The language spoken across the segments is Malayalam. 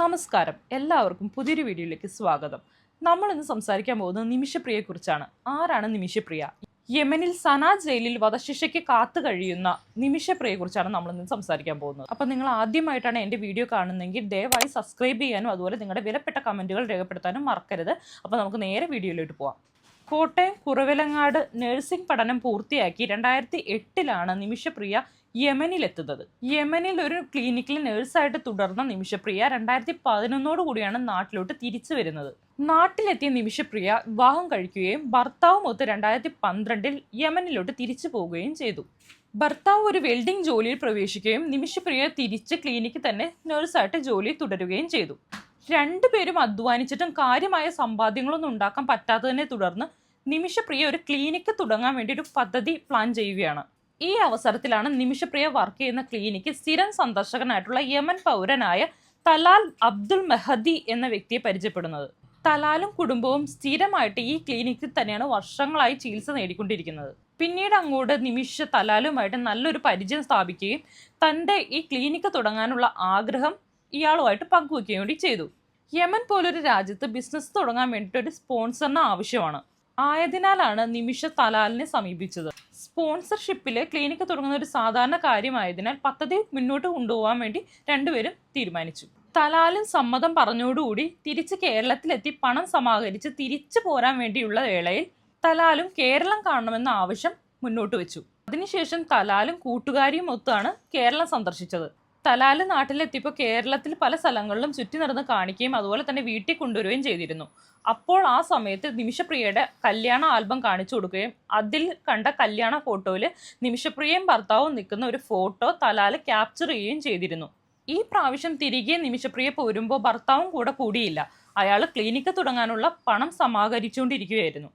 നമസ്കാരം. എല്ലാവർക്കും പുതിയൊരു വീഡിയോയിലേക്ക് സ്വാഗതം. നമ്മൾ ഇന്ന് സംസാരിക്കാൻ പോകുന്നത് നിമിഷപ്രിയയെക്കുറിച്ചാണ്. ആരാണ് നിമിഷപ്രിയ? യമനിൽ സനാ ജയിലിൽ വധശിക്ഷയ്ക്ക് കാത്തു കഴിയുന്ന നിമിഷപ്രിയയെക്കുറിച്ചാണ് നമ്മൾ ഇന്ന് സംസാരിക്കാൻ പോകുന്നത്. അപ്പം നിങ്ങൾ ആദ്യമായിട്ടാണ് എന്റെ വീഡിയോ കാണുന്നതെങ്കിൽ ദയവായി സബ്സ്ക്രൈബ് ചെയ്യാനും അതുപോലെ നിങ്ങളുടെ വിലപ്പെട്ട കമന്റുകൾ രേഖപ്പെടുത്താനും മറക്കരുത്. അപ്പോൾ നമുക്ക് നേരെ വീഡിയോയിലോട്ട് പോവാം. കോട്ടയം കുറവിലങ്ങാട് നഴ്സിംഗ് പഠനം പൂർത്തിയാക്കി രണ്ടായിരത്തി എട്ടിലാണ് നിമിഷപ്രിയ യമനിലെത്തുന്നത്. യമനിൽ ഒരു ക്ലിനിക്കിൽ നേഴ്സായിട്ട് തുടർന്ന നിമിഷപ്രിയ രണ്ടായിരത്തി പതിനൊന്നോട് കൂടിയാണ് നാട്ടിലോട്ട് തിരിച്ചു വരുന്നത്. നാട്ടിലെത്തിയ നിമിഷപ്രിയ വിവാഹം കഴിക്കുകയും ഭർത്താവുമൊത്ത് രണ്ടായിരത്തി പന്ത്രണ്ടിൽ യമനിലോട്ട് തിരിച്ചു പോവുകയും ചെയ്തു. ഭർത്താവ് ഒരു വെൽഡിംഗ് ജോലിയിൽ പ്രവേശിക്കുകയും നിമിഷപ്രിയ തിരിച്ച് ക്ലിനിക്കിൽ തന്നെ നേഴ്സായിട്ട് ജോലി തുടരുകയും ചെയ്തു. രണ്ടുപേരും അധ്വാനിച്ചിട്ടും കാര്യമായ സമ്പാദ്യങ്ങളൊന്നും ഉണ്ടാക്കാൻ പറ്റാത്തതിനെ തുടർന്ന് നിമിഷപ്രിയ ഒരു ക്ലിനിക്ക് തുടങ്ങാൻ വേണ്ടി ഒരു പദ്ധതി പ്ലാൻ ചെയ്യുകയാണ്. ഈ അവസരത്തിലാണ് നിമിഷപ്രിയ വർക്ക് ചെയ്യുന്ന ക്ലിനിക്ക് സ്ഥിരം സന്ദർശകനായിട്ടുള്ള യമൻ പൗരനായ തലാൽ അബ്ദുൾ മെഹദി എന്ന വ്യക്തിയെ പരിചയപ്പെടുന്നത്. തലാലും കുടുംബവും സ്ഥിരമായിട്ട് ഈ ക്ലിനിക്കിൽ തന്നെയാണ് വർഷങ്ങളായി ചികിത്സ നേടിക്കൊണ്ടിരിക്കുന്നത്. പിന്നീട് അങ്ങോട്ട് നിമിഷ തലാലുമായിട്ട് നല്ലൊരു പരിചയം സ്ഥാപിക്കുകയും തന്റെ ഈ ക്ലിനിക്ക് തുടങ്ങാനുള്ള ആഗ്രഹം ഇയാളുമായിട്ട് പങ്കുവയ്ക്കുകയും കൂടി ചെയ്തു. യമൻ പോലൊരു രാജ്യത്ത് ബിസിനസ് തുടങ്ങാൻ വേണ്ടിയിട്ട് ഒരു സ്പോൺസറിന് ആവശ്യമാണ്. ആയതിനാലാണ് നിമിഷ തലാലിനെ സമീപിച്ചത്. സ്പോൺസർഷിപ്പിൽ ക്ലിനിക്ക് തുടങ്ങുന്ന ഒരു സാധാരണ കാര്യമായതിനാൽ പദ്ധതി മുന്നോട്ട് കൊണ്ടുപോകാൻ വേണ്ടി രണ്ടുപേരും തീരുമാനിച്ചു. തലാലും സമ്മതം പറഞ്ഞോടുകൂടി തിരിച്ച് കേരളത്തിലെത്തി പണം സമാഹരിച്ച് തിരിച്ചു പോരാൻ വേണ്ടിയുള്ള വേളയിൽ തലാലും കേരളം കാണണമെന്ന ആവശ്യം മുന്നോട്ട് വെച്ചു അതിനുശേഷം തലാലും കൂട്ടുകാരിയും ഒത്താണ് കേരളം സന്ദർശിച്ചത്. തലാൽ നാട്ടിലെത്തിയപ്പോൾ കേരളത്തിൽ പല സ്ഥലങ്ങളിലും ചുറ്റി നടന്ന് കാണിക്കുകയും അതുപോലെ തന്നെ വീട്ടിൽ കൊണ്ടുവരികയും ചെയ്തിരുന്നു. അപ്പോൾ ആ സമയത്ത് നിമിഷപ്രിയയുടെ കല്യാണ ആൽബം കാണിച്ചു കൊടുക്കുകയും അതിൽ കണ്ട കല്യാണ ഫോട്ടോയിൽ നിമിഷപ്രിയയും ഭർത്താവും നിൽക്കുന്ന ഒരു ഫോട്ടോ തലാൽ ക്യാപ്ചർ ചെയ്യുകയും ചെയ്തിരുന്നു. ഈ പ്രാവശ്യം തിരികെ നിമിഷപ്രിയ പോരുമ്പോൾ ഭർത്താവും കൂടെ കൂടിയില്ല. അയാൾ ക്ലിനിക്ക് തുടങ്ങാനുള്ള പണം സമാഹരിച്ചുകൊണ്ടിരിക്കുകയായിരുന്നു.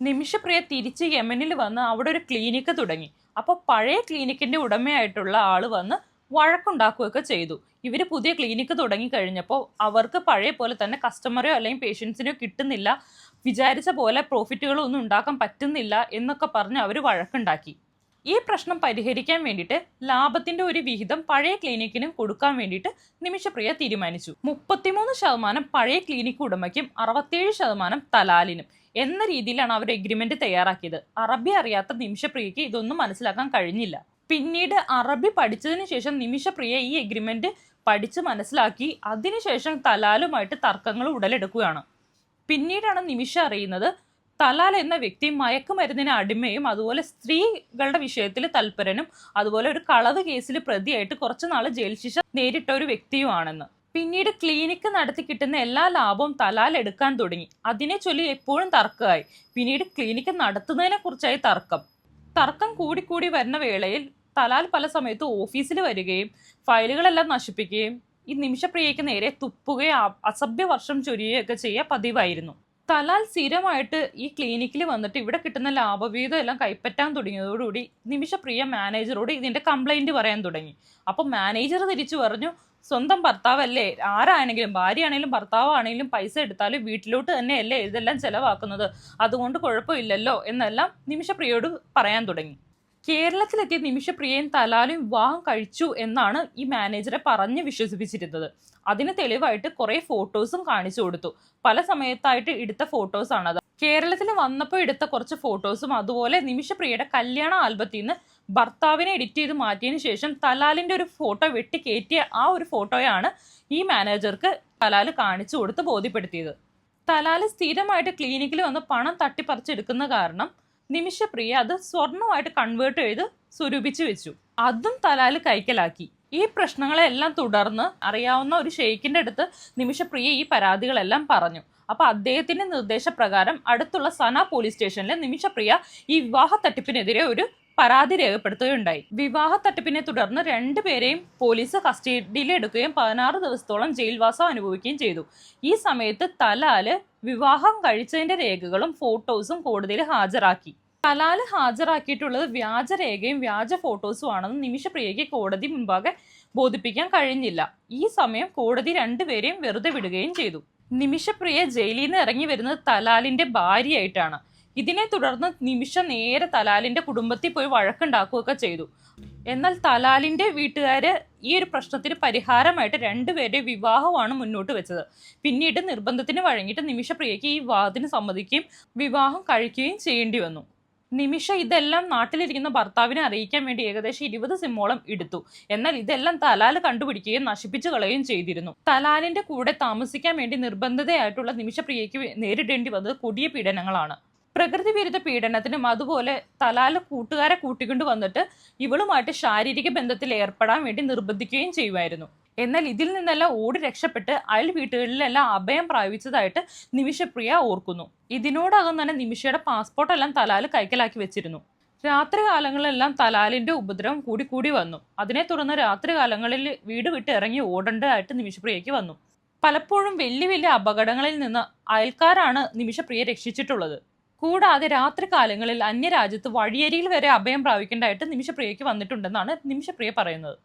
നിമിഷപ്രിയ തിരിച്ച് യമനിൽ വന്ന് അവിടെ ഒരു ക്ലിനിക്ക് തുടങ്ങി. അപ്പോൾ പഴയ ക്ലിനിക്കിന്റെ ഉടമയായിട്ടുള്ള ആൾ വന്ന് വഴക്കുണ്ടാക്കുകയൊക്കെ ചെയ്തു. ഇവർ പുതിയ ക്ലിനിക്ക് തുടങ്ങി കഴിഞ്ഞപ്പോൾ അവർക്ക് പഴയ പോലെ തന്നെ കസ്റ്റമറോ അല്ലെങ്കിൽ പേഷ്യൻസിനോ കിട്ടുന്നില്ല. വിചാരിച്ച പോലെ പ്രോഫിറ്റുകളോ ഒന്നും ഉണ്ടാക്കാൻ പറ്റുന്നില്ല എന്നൊക്കെ പറഞ്ഞ് അവർ വഴക്കുണ്ടാക്കി. ഈ പ്രശ്നം പരിഹരിക്കാൻ വേണ്ടിയിട്ട് ലാഭത്തിന്റെ ഒരു വിഹിതം പഴയ ക്ലിനിക്കിനും കൊടുക്കാൻ വേണ്ടിയിട്ട് നിമിഷപ്രിയ തീരുമാനിച്ചു. മുപ്പത്തിമൂന്ന് ശതമാനം പഴയ ക്ലിനിക്ക് ഉടമയ്ക്കും അറുപത്തേഴ് ശതമാനം തലാലിനും എന്ന രീതിയിലാണ് അവർ എഗ്രിമെന്റ് തയ്യാറാക്കിയത്. അറബി അറിയാത്ത നിമിഷപ്രിയയ്ക്ക് ഇതൊന്നും മനസ്സിലാക്കാൻ കഴിഞ്ഞില്ല. പിന്നീട് അറബി പഠിച്ചതിന് ശേഷം നിമിഷപ്രിയ ഈ എഗ്രിമെന്റ് പഠിച്ച് മനസ്സിലാക്കി. അതിനുശേഷം തലാലുമായിട്ട് തർക്കങ്ങൾ ഉടലെടുക്കുകയാണ്. പിന്നീടാണ് നിമിഷ അറിയുന്നത് തലാൽ എന്ന വ്യക്തി മയക്കുമരുന്നിന് അടിമയും അതുപോലെ സ്ത്രീകളുടെ വിഷയത്തിൽ തൽപരനും അതുപോലെ ഒരു കളവ് കേസിൽ പ്രതിയായിട്ട് കുറച്ചു നാൾ ജയിൽ ശിക്ഷ നേരിട്ട ഒരു വ്യക്തിയുമാണെന്ന്. പിന്നീട് ക്ലിനിക്ക് നടത്തി കിട്ടുന്ന എല്ലാ ലാഭവും തലാൽ എടുക്കാൻ തുടങ്ങി. അതിനെ ചൊല്ലി എപ്പോഴും തർക്കമായി. പിന്നീട് ക്ലിനിക്ക് നടത്തുന്നതിനെ കുറിച്ചായി തർക്കം. തർക്കം കൂടിക്കൂടി വരുന്ന വേളയിൽ തലാൽ പല സമയത്ത് ഓഫീസിൽ വരികയും ഫയലുകളെല്ലാം നശിപ്പിക്കുകയും ഈ നിമിഷപ്രിയയ്ക്ക് നേരെ തുപ്പുകയും അസഭ്യവർഷം അസഭ്യ വർഷം ചൊരിയുകയൊക്കെ ചെയ്യുക പതിവായിരുന്നു. തലാൽ സ്ഥിരമായിട്ട് ഈ ക്ലിനിക്കിൽ വന്നിട്ട് ഇവിടെ കിട്ടുന്ന ലാഭവീതം എല്ലാം കൈപ്പറ്റാൻ തുടങ്ങിയതോടുകൂടി നിമിഷപ്രിയ മാനേജറോട് ഇതിന്റെ കംപ്ലൈന്റ് പറയാൻ തുടങ്ങി. അപ്പോൾ മാനേജർ തിരിച്ചു പറഞ്ഞു സ്വന്തം ഭർത്താവല്ലേ? ആരാണെങ്കിലും ഭാര്യയാണെങ്കിലും ഭർത്താവാണെങ്കിലും പൈസ എടുത്താലും വീട്ടിലോട്ട് തന്നെയല്ലേ ഇതെല്ലാം ചിലവാക്കുന്നത്? അതുകൊണ്ട് കുഴപ്പമില്ലല്ലോ? എന്നെല്ലാം നിമിഷപ്രിയയോട് പറയാൻ തുടങ്ങി. കേരളത്തിലെത്തിയ നിമിഷപ്രിയയും തലാലും വിവാഹം കഴിച്ചു എന്നാണ് ഈ മാനേജറെ പറഞ്ഞ് വിശ്വസിപ്പിച്ചിരുന്നത്. അതിന് തെളിവായിട്ട് കുറെ ഫോട്ടോസും കാണിച്ചു കൊടുത്തു. പല സമയത്തായിട്ട് എടുത്ത ഫോട്ടോസ് ആണത് കേരളത്തിൽ വന്നപ്പോൾ എടുത്ത കുറച്ച് ഫോട്ടോസും അതുപോലെ നിമിഷപ്രിയയുടെ കല്യാണ ആൽബത്തിൽ നിന്ന് ഭർത്താവിനെ എഡിറ്റ് ചെയ്ത് മാറ്റിയതിന് ശേഷം തലാലിന്റെ ഒരു ഫോട്ടോ വെട്ടി ആ ഒരു ഫോട്ടോയാണ് ഈ മാനേജർക്ക് തലാൽ കാണിച്ചു കൊടുത്ത് ബോധ്യപ്പെടുത്തിയത്. തലാൽ സ്ഥിരമായിട്ട് ക്ലിനിക്കിൽ വന്ന് പണം തട്ടിപ്പറിച്ചെടുക്കുന്ന കാരണം നിമിഷപ്രിയ അത് സ്വർണമായിട്ട് കൺവേർട്ട് ചെയ്ത് സ്വരൂപിച്ചു വെച്ചു. അതും തലാൽ കൈക്കലാക്കി. ഈ പ്രശ്നങ്ങളെല്ലാം തുടർന്ന് അറിയാവുന്ന ഒരു ഷെയ്ഖിന്റെ അടുത്ത് നിമിഷപ്രിയ ഈ പരാതികളെല്ലാം പറഞ്ഞു. അപ്പൊ അദ്ദേഹത്തിന്റെ നിർദ്ദേശപ്രകാരം അടുത്തുള്ള സന പോലീസ് സ്റ്റേഷനിലെ നിമിഷപ്രിയ ഈ വിവാഹ തട്ടിപ്പിനെതിരെ ഒരു പരാതി രേഖപ്പെടുത്തുകയുണ്ടായി. വിവാഹ തട്ടിപ്പിനെ തുടർന്ന് രണ്ടുപേരെയും പോലീസ് കസ്റ്റഡിയിലെടുക്കുകയും പതിനാറ് ദിവസത്തോളം ജയിൽവാസം അനുഭവിക്കുകയും ചെയ്തു. ഈ സമയത്ത് തലാൽ വിവാഹം കഴിച്ചതിന്റെ രേഖകളും ഫോട്ടോസും കോടതിയിൽ ഹാജരാക്കി. തലാൽ ഹാജരാക്കിയിട്ടുള്ളത് വ്യാജരേഖയും വ്യാജ ഫോട്ടോസും ആണെന്ന് നിമിഷപ്രിയയ്ക്ക് കോടതി മുമ്പാകെ ബോധിപ്പിക്കാൻ കഴിഞ്ഞില്ല. ഈ സമയം കോടതി രണ്ടുപേരെയും വെറുതെ വിടുകയും ചെയ്തു. നിമിഷപ്രിയ ജയിലിൽ നിന്ന് ഇറങ്ങി വരുന്നത് തലാലിന്റെ ഭാര്യയായിട്ടാണ്. ഇതിനെ തുടർന്ന് നിമിഷ നേരെ തലാലിന്റെ കുടുംബത്തിൽ പോയി വഴക്കുണ്ടാക്കുകയൊക്കെ ചെയ്തു. എന്നാൽ തലാലിന്റെ വീട്ടുകാര് ഈ ഒരു പ്രശ്നത്തിന് പരിഹാരമായിട്ട് രണ്ടുപേരുടെ വിവാഹമാണ് മുന്നോട്ട് വെച്ചത്. പിന്നീട് നിർബന്ധത്തിന് വഴങ്ങിയിട്ട് നിമിഷപ്രിയയ്ക്ക് ഈ വിവാഹത്തിന് സമ്മതിക്കുകയും വിവാഹം കഴിക്കുകയും ചെയ്യേണ്ടി വന്നു. നിമിഷ ഇതെല്ലാം നാട്ടിലിരിക്കുന്ന ഭർത്താവിനെ അറിയിക്കാൻ വേണ്ടി ഏകദേശം ഇരുപത് സിമ്മോളം എടുത്തു. എന്നാൽ ഇതെല്ലാം തലാൽ കണ്ടുപിടിക്കുകയും നശിപ്പിച്ചു കളയുകയും ചെയ്തിരുന്നു. തലാലിന്റെ കൂടെ താമസിക്കാൻ വേണ്ടി നിർബന്ധിതയായിട്ടുള്ള നിമിഷപ്രിയയ്ക്ക് നേരിടേണ്ടി വന്നത് കൊടിയ പീഡനങ്ങളാണ്. പ്രകൃതി വിരുദ്ധ പീഡനത്തിനും അതുപോലെ തലാല കൂട്ടുകാരെ കൂട്ടിക്കൊണ്ട് വന്നിട്ട് ഇവളുമായിട്ട് ശാരീരിക ബന്ധത്തിൽ ഏർപ്പെടാൻ വേണ്ടി നിർബന്ധിക്കുകയും ചെയ്യുമായിരുന്നു. എന്നാൽ ഇതിൽ നിന്നെല്ലാം ഓടി രക്ഷപ്പെട്ട് അയൽ വീട്ടുകളിലെല്ലാം അഭയം പ്രാപിച്ചതായിട്ട് നിമിഷപ്രിയ ഓർക്കുന്നു. ഇതിനോടകം തന്നെ നിമിഷയുടെ പാസ്പോർട്ടെല്ലാം തലാൽ കൈക്കലാക്കി വെച്ചിരുന്നു. രാത്രി കാലങ്ങളിലെല്ലാം തലാലിന്റെ ഉപദ്രവം കൂടി കൂടി വന്നു. അതിനെ തുടർന്ന് രാത്രികാലങ്ങളിൽ വീട് വിട്ട് ഇറങ്ങി ഓടേണ്ടതായിട്ട് നിമിഷപ്രിയയ്ക്ക് വന്നു. പലപ്പോഴും വലിയ വലിയ അപകടങ്ങളിൽ നിന്ന് അയൽക്കാരാണ് നിമിഷപ്രിയ രക്ഷിച്ചിട്ടുള്ളത്. കൂടാതെ രാത്രി കാലങ്ങളിൽ അന്യരാജ്യത്ത് വഴിയരിയിൽ വരെ അഭയം പ്രാപിക്കേണ്ടതായിട്ട് നിമിഷപ്രിയയ്ക്ക് വന്നിട്ടുണ്ടെന്നാണ് നിമിഷപ്രിയ പറയുന്നത്.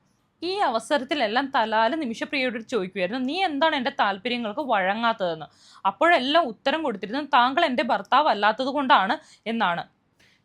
ഈ അവസരത്തിലെല്ലാം തലാൽ നിമിഷപ്രിയയോട് ചോദിക്കുമായിരുന്നു നീ എന്താണ് എന്റെ താല്പര്യങ്ങൾക്ക് വഴങ്ങാത്തതെന്ന്? അപ്പോഴെല്ലാം ഉത്തരം കൊടുത്തിരുന്നത് താങ്കൾ എന്റെ ഭർത്താവ് അല്ലാത്തത് കൊണ്ടാണ് എന്നാണ്.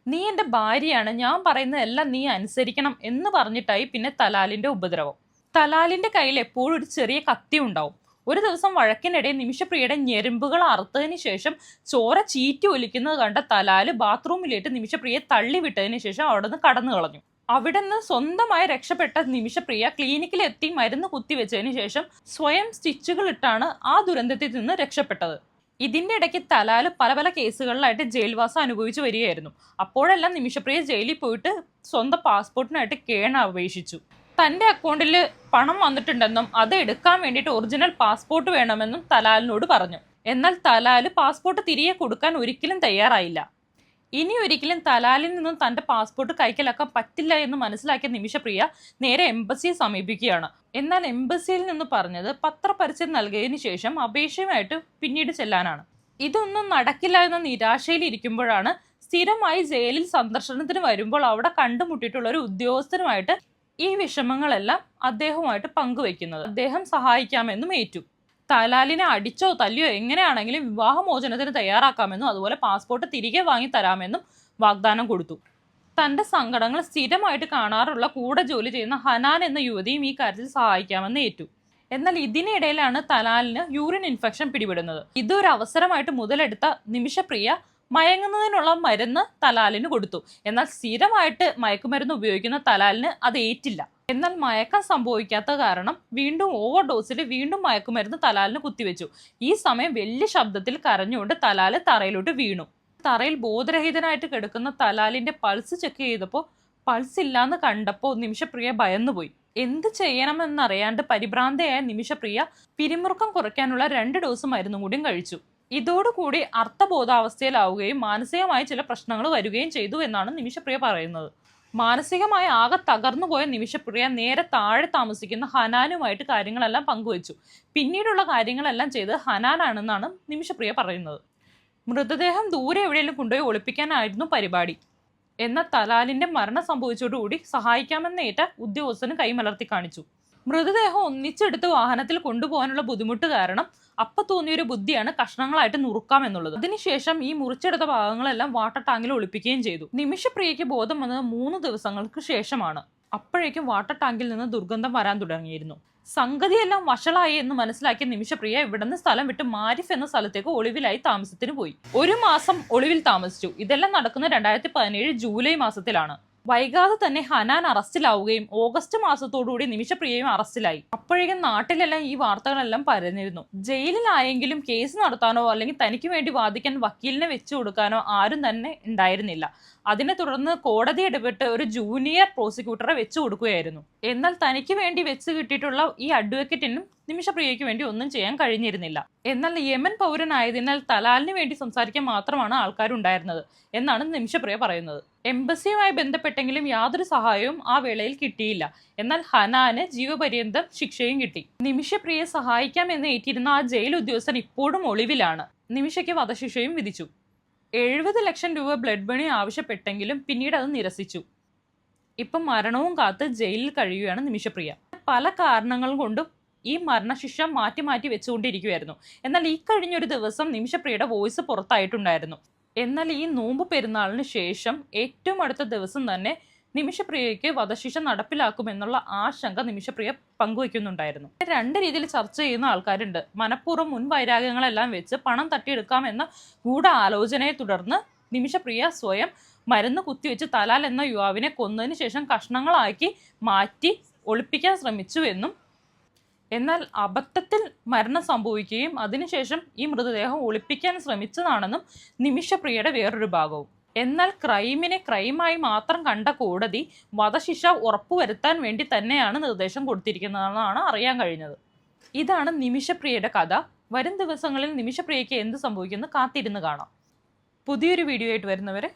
നീ എന്റെ ഭാര്യയാണ് ഞാൻ പറയുന്നതെല്ലാം നീ അനുസരിക്കണം എന്ന് പറഞ്ഞിട്ടായി പിന്നെ തലാലിന്റെ ഉപദ്രവം. തലാലിന്റെ കയ്യിൽ എപ്പോഴും ഒരു ചെറിയ കത്തി ഉണ്ടാവും. ഒരു ദിവസം വഴക്കിനിടെ നിമിഷപ്രിയയുടെ ഞെരുമ്പുകൾ അറുത്തതിന് ശേഷം ചോര ചീറ്റി ഒലിക്കുന്നത് കണ്ട തലാൽ ബാത്റൂമിലേട്ട് നിമിഷപ്രിയയെ തള്ളിവിട്ടതിന് ശേഷം അവിടെ നിന്ന് കടന്നു കളഞ്ഞു. അവിടെ നിന്ന് സ്വന്തമായി രക്ഷപ്പെട്ട നിമിഷപ്രിയ ക്ലിനിക്കിലെത്തി മരുന്ന് കുത്തിവെച്ചതിന് ശേഷം സ്വയം സ്റ്റിച്ചുകൾ ഇട്ടാണ് ആ ദുരന്തത്തിൽ നിന്ന് രക്ഷപ്പെട്ടത്. ഇതിന്റെ ഇടയ്ക്ക് തലാൽ പല പല കേസുകളിലായിട്ട് ജയിൽവാസം അനുഭവിച്ചു വരികയായിരുന്നു. അപ്പോഴെല്ലാം നിമിഷപ്രിയ ജയിലിൽ പോയിട്ട് സ്വന്തം പാസ്പോർട്ടിനായിട്ട് കേണ അപേക്ഷിച്ചു തന്റെ അക്കൗണ്ടിൽ പണം വന്നിട്ടുണ്ടെന്നും അത് എടുക്കാൻ വേണ്ടിയിട്ട് ഒറിജിനൽ പാസ്പോർട്ട് വേണമെന്നും തലാലിനോട് പറഞ്ഞു. എന്നാൽ തലാൽ പാസ്പോർട്ട് തിരികെ കൊടുക്കാൻ ഒരിക്കലും തയ്യാറായില്ല. ഇനി ഒരിക്കലും തലാലിൽ നിന്നും തന്റെ പാസ്പോർട്ട് കൈക്കലാക്കാൻ പറ്റില്ല എന്ന് മനസ്സിലാക്കിയ നിമിഷപ്രിയ നേരെ എംബസിയെ സമീപിക്കുകയാണ്. എന്നാൽ എംബസിയിൽ നിന്ന് പറഞ്ഞത് പത്രപരിചയം നൽകിയതിന് ശേഷം അപേക്ഷയുമായിട്ട് പിന്നീട് ചെല്ലാനാണ്. ഇതൊന്നും നടക്കില്ല എന്ന നിരാശയിൽ ഇരിക്കുമ്പോഴാണ് സ്ഥിരമായി ജയിലിൽ സന്ദർശനത്തിന് വരുമ്പോൾ അവിടെ കണ്ടുമുട്ടിയിട്ടുള്ള ഒരു ഉദ്യോഗസ്ഥനുമായിട്ട് ഈ വിഷമങ്ങളെല്ലാം അദ്ദേഹവുമായിട്ട് പങ്കുവെക്കുന്നത് അദ്ദേഹം സഹായിക്കാമെന്നും ഏറ്റു. തലാലിനെ അടിച്ചോ തല്ലിയോ എങ്ങനെയാണെങ്കിലും വിവാഹമോചനത്തിന് തയ്യാറാക്കാമെന്നും അതുപോലെ പാസ്പോർട്ട് തിരികെ വാങ്ങി തരാമെന്നും വാഗ്ദാനം കൊടുത്തു. തന്റെ സങ്കടങ്ങൾ സ്ഥിരമായിട്ട് കാണാറുള്ള കൂടെ ജോലി ചെയ്യുന്ന ഹനാൻ എന്ന യുവതിയും ഈ കാര്യത്തിൽ സഹായിക്കാമെന്ന് ഏറ്റു. എന്നാൽ ഇതിനിടയിലാണ് തലാലിന് യൂറിൻ ഇൻഫെക്ഷൻ പിടിപെടുന്നത്. ഇതൊരു അവസരമായിട്ട് മുതലെടുത്ത നിമിഷപ്രിയ മയങ്ങുന്നതിനുള്ള മരുന്ന് തലാലിന് കൊടുത്തു. എന്നാൽ സ്ഥിരമായിട്ട് മയക്കുമരുന്ന് ഉപയോഗിക്കുന്ന തലാലിന് അത് ഏറ്റില്ല. എന്നാൽ മയക്കം സംഭവിക്കാത്ത കാരണം വീണ്ടും ഓവർ ഡോസിൽ വീണ്ടും മയക്കുമരുന്ന് തലാലിന് കുത്തിവെച്ചു. ഈ സമയം വലിയ ശബ്ദത്തിൽ കരഞ്ഞുകൊണ്ട് തലാൽ തറയിലോട്ട് വീണു. തറയിൽ ബോധരഹിതനായിട്ട് കിടക്കുന്ന തലാലിന്റെ പൾസ് ചെക്ക് ചെയ്തപ്പോൾ പൾസ് ഇല്ലാന്ന് കണ്ടപ്പോൾ നിമിഷപ്രിയ ഭയന്നുപോയി. എന്ത് ചെയ്യണമെന്നറിയാണ്ട് പരിഭ്രാന്തയായ നിമിഷപ്രിയ പിരിമുറുക്കം കുറയ്ക്കാനുള്ള രണ്ട് ഡോസ് മരുന്നും കൂടിയും കഴിച്ചു. ഇതോടുകൂടി അർത്ഥബോധാവസ്ഥയിലാവുകയും മാനസികമായി ചില പ്രശ്നങ്ങൾ വരികയും ചെയ്തു എന്നാണ് നിമിഷപ്രിയ പറയുന്നത്. മാനസികമായി ആകെ തകർന്നുപോയ നിമിഷപ്രിയ നേരെ താഴെ താമസിക്കുന്ന ഹനാനുമായിട്ട് കാര്യങ്ങളെല്ലാം പങ്കുവച്ചു. പിന്നീടുള്ള കാര്യങ്ങളെല്ലാം ചെയ്ത് ഹനാനാണെന്നാണ് നിമിഷപ്രിയ പറയുന്നത്. മൃതദേഹം ദൂരെ എവിടെയെങ്കിലും കൊണ്ടുപോയി ഒളിപ്പിക്കാനായിരുന്നു പരിപാടി. എന്ന തലാലിന്റെ മരണം സംഭവിച്ചതോടുകൂടി സഹായിക്കാമെന്നേറ്റ ഉദ്യോഗസ്ഥന് കൈമലർത്തി കാണിച്ചു. മൃതദേഹം ഒന്നിച്ചെടുത്ത് വാഹനത്തിൽ കൊണ്ടുപോകാനുള്ള ബുദ്ധിമുട്ട് കാരണം അപ്പൊ തോന്നിയൊരു ബുദ്ധിയാണ് കഷ്ണങ്ങളായിട്ട് നുറുക്കാം എന്നുള്ളത്. അതിനുശേഷം ഈ മുറിച്ചെടുത്ത ഭാഗങ്ങളെല്ലാം വാട്ടർ ടാങ്കിൽ ഒളിപ്പിക്കുകയും ചെയ്തു. നിമിഷപ്രിയയ്ക്ക് ബോധം വന്നത് മൂന്ന് ദിവസങ്ങൾക്ക് ശേഷമാണ്. അപ്പോഴേക്കും വാട്ടർ ടാങ്കിൽ നിന്ന് ദുർഗന്ധം വരാൻ തുടങ്ങിയിരുന്നു. സംഗതിയെല്ലാം വഷളായി എന്ന് മനസ്സിലാക്കിയ നിമിഷപ്രിയ ഇവിടുന്ന് സ്ഥലം വിട്ട് മാരിഫ് എന്ന സ്ഥലത്തേക്ക് ഒളിവിലായി താമസത്തിന് പോയി. ഒരു മാസം ഒളിവിൽ താമസിച്ചു. ഇതെല്ലാം നടക്കുന്ന രണ്ടായിരത്തി പതിനേഴ് ജൂലൈ മാസത്തിലാണ്. വൈകാതെ തന്നെ ഹനാൻ അറസ്റ്റിലാവുകയും ഓഗസ്റ്റ് മാസത്തോടുകൂടി നിമിഷപ്രിയയും അറസ്റ്റിലായി. അപ്പോഴേക്കും നാട്ടിലെല്ലാം ഈ വാർത്തകളെല്ലാം പരന്നിരുന്നു. ജയിലിലായെങ്കിലും കേസ് നടത്താനോ അല്ലെങ്കിൽ തനിക്ക് വേണ്ടി വാദിക്കാൻ വക്കീലിനെ വെച്ചു കൊടുക്കാനോ ആരും തന്നെ ഉണ്ടായിരുന്നില്ല. അതിനെ തുടർന്ന് കോടതി ഇടപെട്ട് ഒരു ജൂനിയർ പ്രോസിക്യൂട്ടറെ വെച്ചു കൊടുക്കുകയായിരുന്നു. എന്നാൽ തനിക്ക് വേണ്ടി വെച്ച് കിട്ടിയിട്ടുള്ള ഈ അഡ്വക്കേറ്റിനും നിമിഷപ്രിയയ്ക്ക് വേണ്ടി ഒന്നും ചെയ്യാൻ കഴിഞ്ഞിരുന്നില്ല. എന്നാൽ യമൻ പൗരനായതിനാൽ തലാലിന് വേണ്ടി സംസാരിക്കാൻ മാത്രമാണ് ആൾക്കാരുണ്ടായിരുന്നത് എന്നാണ് നിമിഷപ്രിയ പറയുന്നത്. എംബസിയുമായി ബന്ധപ്പെട്ടെങ്കിലും യാതൊരു സഹായവും ആ വേളയിൽ കിട്ടിയില്ല. എന്നാൽ ഹനാന് ജീവപര്യന്തം ശിക്ഷയും കിട്ടി. നിമിഷപ്രിയെ സഹായിക്കാം എന്ന് ഏറ്റിരുന്ന ആ ജയിൽ ഉദ്യോഗസ്ഥൻ ഇപ്പോഴും ഒളിവിലാണ്. നിമിഷയ്ക്ക് വധശിക്ഷയും വിധിച്ചു. എഴുപത് ലക്ഷം രൂപ ബ്ലഡ് മണി ആവശ്യപ്പെട്ടെങ്കിലും പിന്നീട് അത് നിരസിച്ചു. ഇപ്പം മരണവും കാത്ത് ജയിലിൽ കഴിയുകയാണ് നിമിഷപ്രിയ. പല കാരണങ്ങൾ കൊണ്ടും ഈ മരണശിക്ഷ മാറ്റി മാറ്റി വെച്ചുകൊണ്ടിരിക്കുകയായിരുന്നു എന്നാൽ ഈ കഴിഞ്ഞൊരു ദിവസം നിമിഷപ്രിയയുടെ വോയിസ് പുറത്തായിട്ടുണ്ടായിരുന്നു. എന്നാൽ ഈ നോമ്പ് പെരുന്നാളിന് ശേഷം ഏറ്റവും അടുത്ത ദിവസം തന്നെ നിമിഷപ്രിയയ്ക്ക് വധശിക്ഷ നടപ്പിലാക്കുമെന്നുള്ള ആശങ്ക നിമിഷപ്രിയ പങ്കുവയ്ക്കുന്നുണ്ടായിരുന്നു രണ്ട് രീതിയിൽ ചർച്ച ചെയ്യുന്ന ആൾക്കാരുണ്ട്. മനഃപൂർവം മുൻ വൈരാഗ്യങ്ങളെല്ലാം വെച്ച് പണം തട്ടിയെടുക്കാമെന്ന ഗൂഢ ആലോചനയെ തുടർന്ന് നിമിഷപ്രിയ സ്വയം മരുന്ന് കുത്തിവെച്ച് തലാൽ എന്ന യുവാവിനെ കൊന്നതിന് ശേഷം കഷ്ണങ്ങളാക്കി മാറ്റി ഒളിപ്പിക്കാൻ ശ്രമിച്ചു എന്നും എന്നാൽ അബദ്ധത്തിൽ മരണം സംഭവിക്കുകയും അതിനുശേഷം ഈ മൃതദേഹം ഒളിപ്പിക്കാൻ ശ്രമിച്ചതാണെന്നും നിമിഷപ്രിയയുടെ വേറൊരു ഭാഗവും. എന്നാൽ ക്രൈമിനെ ക്രൈമായി മാത്രം കണ്ട കോടതി വധശിക്ഷ ഉറപ്പുവരുത്താൻ വേണ്ടി തന്നെയാണ് നിർദ്ദേശം കൊടുത്തിരിക്കുന്നതെന്നാണ് അറിയാൻ കഴിഞ്ഞത്. ഇതാണ് നിമിഷപ്രിയയുടെ കഥ. വരും ദിവസങ്ങളിൽ നിമിഷപ്രിയയ്ക്ക് എന്ത് സംഭവിക്കുന്നു കാത്തിരുന്ന് കാണാം. പുതിയൊരു വീഡിയോ ആയിട്ട് വരുന്നവരെ